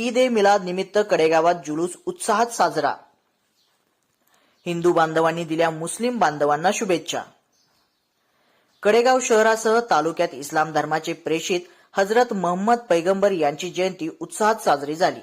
ईद ए मिलाद निमित्त कडेगावात जुलूस उत्साहात साजरा. हिंदू बांधवांनी दिल्या मुस्लिम बांधवांना शुभेच्छा. कडेगाव शहरासह तालुक्यात इस्लाम धर्माचे प्रेषित हजरत महम्मद पैगंबर यांची जयंती उत्साहात साजरी झाली.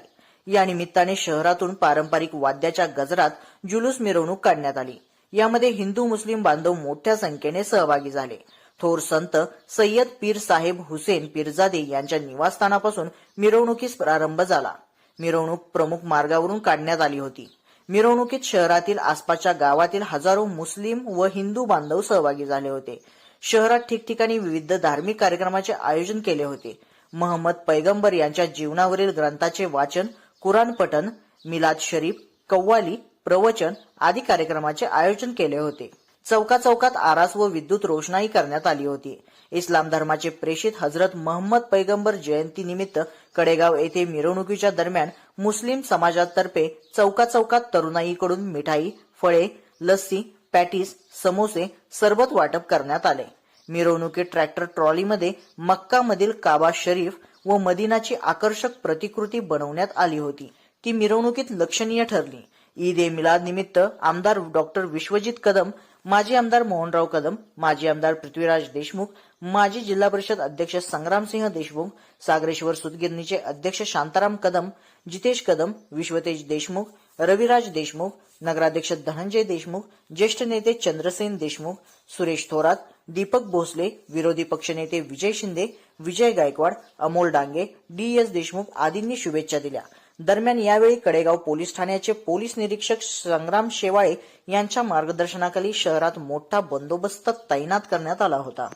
या निमित्ताने शहरातून पारंपरिक वाद्याच्या गजरात जुलूस मिरवणूक काढण्यात आली. यामध्ये हिंदू मुस्लिम बांधव मोठ्या संख्येने सहभागी झाले. थोर संत सय्यद पीर साहेब हुसेन पीरजादे यांच्या निवासस्थानापासून मिरवणुकीस प्रारंभ झाला. मिरवणूक प्रमुख मार्गावरून काढण्यात आली होती. मिरवणुकीत शहरातील आसपासच्या गावातील हजारो मुस्लिम व हिंदू बांधव सहभागी झाले होते. शहरात ठिकठिकाणी विविध धार्मिक कार्यक्रमाचे आयोजन केले होते. महम्मद पैगंबर यांच्या जीवनावरील ग्रंथाचे वाचन कुराण पठण मिलाद शरीफ कव्वाली प्रवचन आदी कार्यक्रमाचे आयोजन केले होते. चौका चौकात आरास व विद्युत रोषणाई करण्यात आली होती. इस्लाम धर्माचे प्रेषित हजरत महम्मद पैगंबर जयंती निमित्त कडेगाव येथे मिरवणुकीच्या दरम्यान मुस्लिम समाजातर्फे चौका चौकात तरुणाईकडून मिठाई फळे लस्सी पॅटीस समोसे सरबत वाटप करण्यात आले. मिरवणुकीत ट्रॅक्टर ट्रॉलीमध्ये मक्कामधील काबा शरीफ व मदिनाची आकर्षक प्रतिकृती बनवण्यात आली होती. ती मिरवणुकीत लक्षणीय ठरली. ईद ए मिलाद निमित्त आमदार डॉक्टर विश्वजित कदम माजी आमदार मोहनराव कदम माजी आमदार पृथ्वीराज देशमुख माजी जिल्हा परिषद अध्यक्ष संग्रामसिंह देशमुख सागरेश्वर सुतगिरणीचे अध्यक्ष शांताराम कदम जितेश कदम विश्वतेज देशमुख रविराज देशमुख नगराध्यक्ष धनंजय देशमुख ज्येष्ठ नेते चंद्रसेन देशमुख सुरेश थोरात दीपक भोसले विरोधी पक्षनेते विजय शिंदे विजय गायकवाड अमोल डांगे डी एस देशमुख आदींनी शुभेच्छा दिल्या. दरम्यान यावेळी कडेगाव पोलीस ठाण्याचे पोलीस निरीक्षक संग्राम शेवाळे यांच्या मार्गदर्शनाखाली शहरात मोठा बंदोबस्त तैनात करण्यात आला होता.